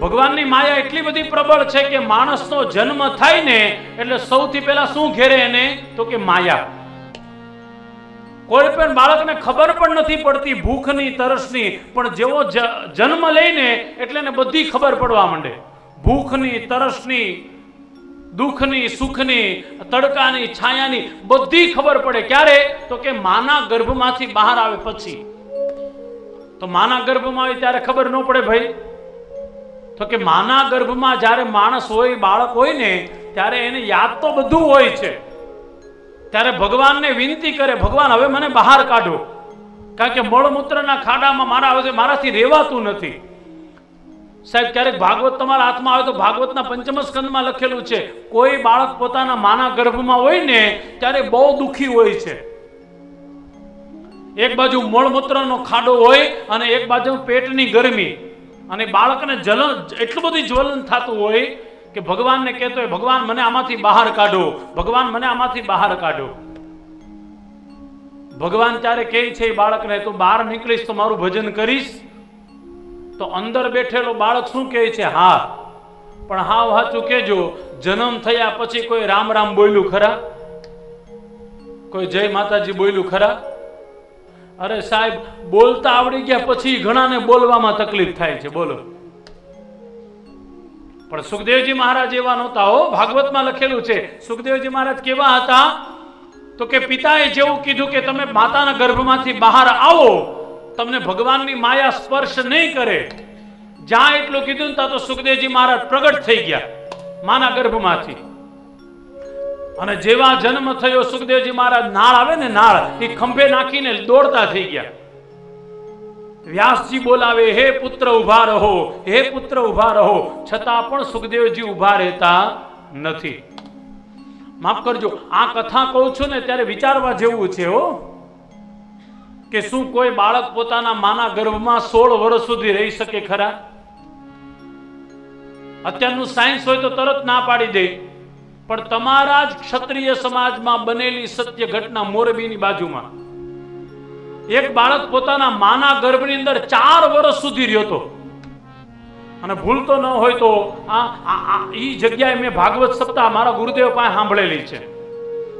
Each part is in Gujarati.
ભગવાનની માયા એટલી બધી પ્રબળ છે કે માણસનો જન્મ થાય ને એટલે સૌથી પહેલા શું ઘેરે એને? તો કે માયા. કોઈ પણ બાળકને ખબર પણ નથી પડતી ભૂખની, તરસની, પણ જેવો જન્મ લઈને એટલે એને બધી ખબર પડવા માંડે. ભૂખની, તરસની, દુઃખની, સુખની, તડકાની, છાયાની બધી ખબર પડે. ક્યારે? તો કે માના ગર્ભમાંથી બહાર આવે પછી. તો માના ગર્ભમાં આવે ત્યારે ખબર ન પડે ભાઈ. તો કે માના ગર્ભમાં જ્યારે માણસ હોય, બાળક હોય ને, ત્યારે એને યાદ તો બધું હોય છે. ત્યારે ભગવાનને વિનંતી કરે, ભગવાન, હવે મને બહાર કાઢો. કારણ કે મળમૂત્રના ખાડામાં મારા હવે મારાથી રહેવાતું નથી. સાહેબ, ક્યારેક ભાગવત તમારા હાથમાં આવે તો ભાગવતના પંચમ સ્કંદમાં લખેલું છે, કોઈ બાળક પોતાના માના ગર્ભમાં હોય ને, ત્યારે બહુ દુઃખી હોય છે. એક બાજુ મળમૂત્રનો ખાડો હોય અને એક બાજુ પેટની ગરમી. અને બાળકને જલન એટલું બધું જ્વલન થતું હોય કે ભગવાનને કહેતો હોય, ભગવાન, મને આમાંથી બહાર કાઢો. ભગવાન, મને આમાંથી બહાર કાઢો. ભગવાન ત્યારે કહે છે એ બાળકને, તું બહાર નીકળીશ, તો મારું ભજન કરીશ. તો અંદર બેઠેલો બાળક શું કહે છે? હા. પણ હાવ હાચું કહેજો, જન્મ થયા પછી કોઈ રામ રામ બોલ્યું ખરા? કોઈ જય માતાજી બોલ્યું ખરા? અરે સાહેબ, બોલતા આવડી ગયા પછી ઘણાને બોલવામાં તકલીફ થાય છે, બોલો. પણ સુખદેવજી મહારાજ એવા નહોતા હો, ભાગવતમાં લખેલું છે, સુખદેવજી મહારાજ કેવા હતા? તો કે પિતાએ જેવું કીધું કે તમે માતાના ગર્ભમાંથી બહાર આવો, તમને ભગવાનની માયા સ્પર્શ નહીં કરે. જ્યાં એટલું કીધું ત્યાં તો સુખદેવજી મહારાજ પ્રગટ થઈ ગયા, માના ગર્ભમાંથી. અને જેવા જન્મ થયો, સુખદેવજી મહારાજ, નાળ આવે ને નાળ, એ ખંભે નાખીને દોડતા થઈ ગયા. વ્યાસજી બોલાવે, હે પુત્ર ઊભા રહો, હે પુત્ર ઊભા રહો. છતાં પણ સુખદેવજી ઊભા રહેતા નથી. માફ કરજો, આ કથા કહું છું ને ત્યારે વિચારવા જેવું છે હો, કે શું કોઈ બાળક પોતાના માના ગર્ભમાં સોળ વર્ષ સુધી રહી શકે ખરા? અત્યારનું સાયન્સ હોય તો તરત ના પાડી દે. પણ તમારા જ ક્ષત્રિય સમાજમાં બનેલી સત્ય ઘટના મોરબીની બાજુમાં. એક બાળક પોતાના માના ગર્ભની અંદર ચાર વર્ષ સુધી રહ્યો હતો. અને ભૂલતો ન હોય તો આ એ જગ્યાએ મેં ભાગવત સપ્તાહ મારા ગુરુદેવ પાસે સાંભળેલી છે.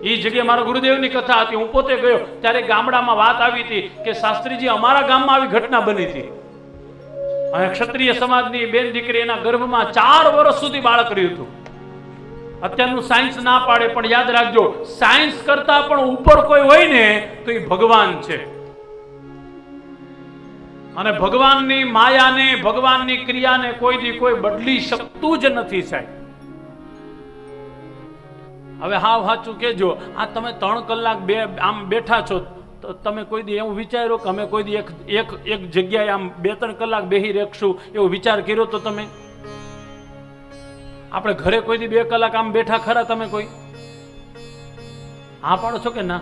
ઈ જગ્યાએ મારા ગુરુદેવની કથા હતી. હું પોતે ગયો, ત્યારે ગામડામાં વાત આવી હતી કે શાસ્ત્રીજી, અમારા ગામમાં આવી ઘટના બની હતી. અને ક્ષત્રિય સમાજની બેન દીકરી એના ગર્ભમાં ચાર વર્ષ સુધી બાળક રહ્યું હતું. અત્યારનું સાયન્સ ના પાડે, પણ યાદ રાખજો સાયન્સ કરતા પણ ઉપર કોઈ હોય ને, તો એ ભગવાન છે. અને ભગવાનની માયાને, ભગવાનની ક્રિયાને કોઈ દી કોઈ બદલી શકતું જ નથી સાહેબ. હવે હાવ સાચું કેજો આ તમે ત્રણ કલાક બે આમ બેઠા છો, તો તમે કોઈ દી એવું વિચાર્યો કે અમે કોઈ દી એક એક એક જગ્યાએ આમ બે ત્રણ કલાક બેહી રેખશું, એવો વિચાર કર્યો તો તમે? આપણે ઘરે કોઈ દી બે કલાક આમ બેઠા ખરા તમે કોઈ? હા પાડો છો કે ના?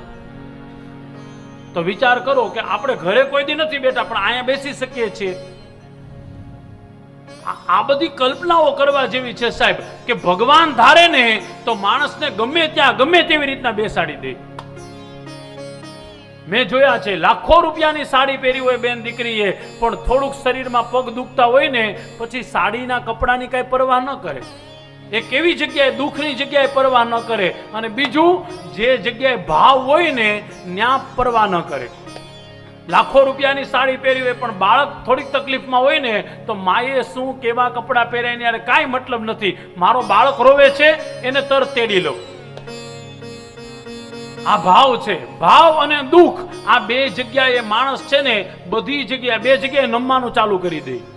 તો વિચાર કરો કે આપણે ઘરે કોઈ દી નથી બેઠા, પણ અહીંયા બેસી શકીએ છીએ. આ બધી કલ્પનાઓ કરવા જેવી છે સાહેબ કે ભગવાન ધારે ને તો માણસને ગમે ત્યાં, ગમે તેવી રીતના બેસાડી દે. મેં જોયા છે, લાખો રૂપિયાની સાડી પહેરી હોય બેન દીકરીએ, પણ થોડુંક શરીરમાં પગ દુખતા હોય ને, પછી સાડીના કપડાની કઈ પરવા ન કરે. એ કેવી જગ્યાએ, દુઃખની જગ્યાએ પરવા ન કરે. અને બીજું, જે જગ્યાએ ભાવ હોય ને ત્યાં પરવા ન કરે. લાખો રૂપિયાની સાડી પહેરી હોય પણ બાળક થોડીક તકલીફમાં હોય ને, તો માએ શું કેવા કપડાં પહેર્યા હારે કાંઈ મતલબ નથી. મારો બાળક રોવે છે, એને તર તેડી લઉં. આ ભાવ છે. ભાવ અને દુઃખ આ બે જગ્યાએ માણસ છે ને, બધી જગ્યાએ, બે જગ્યાએ નમવાનું ચાલુ કરી દે.